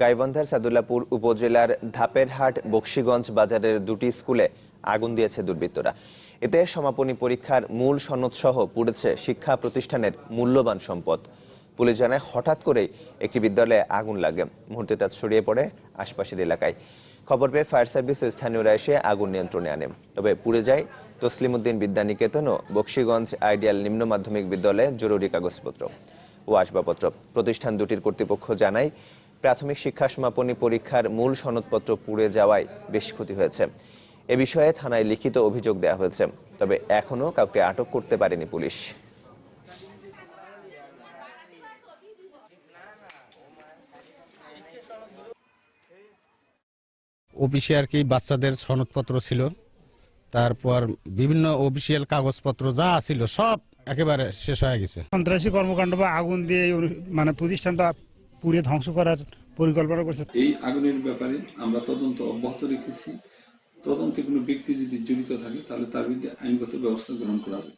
গাইবান্ধার সাদুল্লাপুর উপজেলার ধাপেরহাট বক্সিগঞ্জ বাজারের দুটি স্কুলে আগুন দিয়েছে দুর্বৃত্তরা। এতে সমাপনী পরীক্ষার মূল সনদসহ পুড়েছে শিক্ষা প্রতিষ্ঠানের মূল্যবান সম্পদ। পুলিশ জানায়, হঠাৎ করেই একটি বিদ্যালয়ে আগুন লাগে। মুহূর্তে তা ছড়িয়ে পড়ে আশপাশের এলাকায়। খবর পেয়ে ফায়ার সার্ভিস ও স্থানীয়রা এসে আগুন নিয়ন্ত্রণে আনে তবে পুড়ে যায় তসলিমউদ্দিন বিদ্যানিকেতন ও বক্সিগঞ্জ আইডিয়াল নিম্ন মাধ্যমিক বিদ্যালয়ে জরুরি কাগজপত্র ও আসবাবপত্র। প্রতিষ্ঠান দুটির কর্তৃপক্ষ জানায় প্রাথমিক শিক্ষা সমাপনী পরীক্ষার মূল সনদপত্র পুড়ে যাওয়ায় বেশ ক্ষতি হয়েছে। এ বিষয়ে থানায় লিখিত অভিযোগ দেওয়া হয়েছে তবে এখনও কাউকে আটক করতে পারেনি পুলিশ। অফিসে আর কি বাচ্চাদের সনদপত্র ছিল তারপর বিভিন্ন অফিসিয়াল কাগজপত্র যা ছিল সব একেবারে শেষ হয়ে গেছে। সন্ত্রাসী কর্মকাণ্ড বা আগুন দিয়ে মানে প্রতিষ্ঠানটা পুড়ে ধ্বংস করার পরিকল্পনা করছে। এই আগুনের ব্যাপারে আমরা তদন্ত অব্যাহত রেখেছি। তদন্তে কোনো ব্যক্তি যদি জড়িত থাকে, তাহলে তার বিরুদ্ধে আইনগত ব্যবস্থা গ্রহণ করা হবে।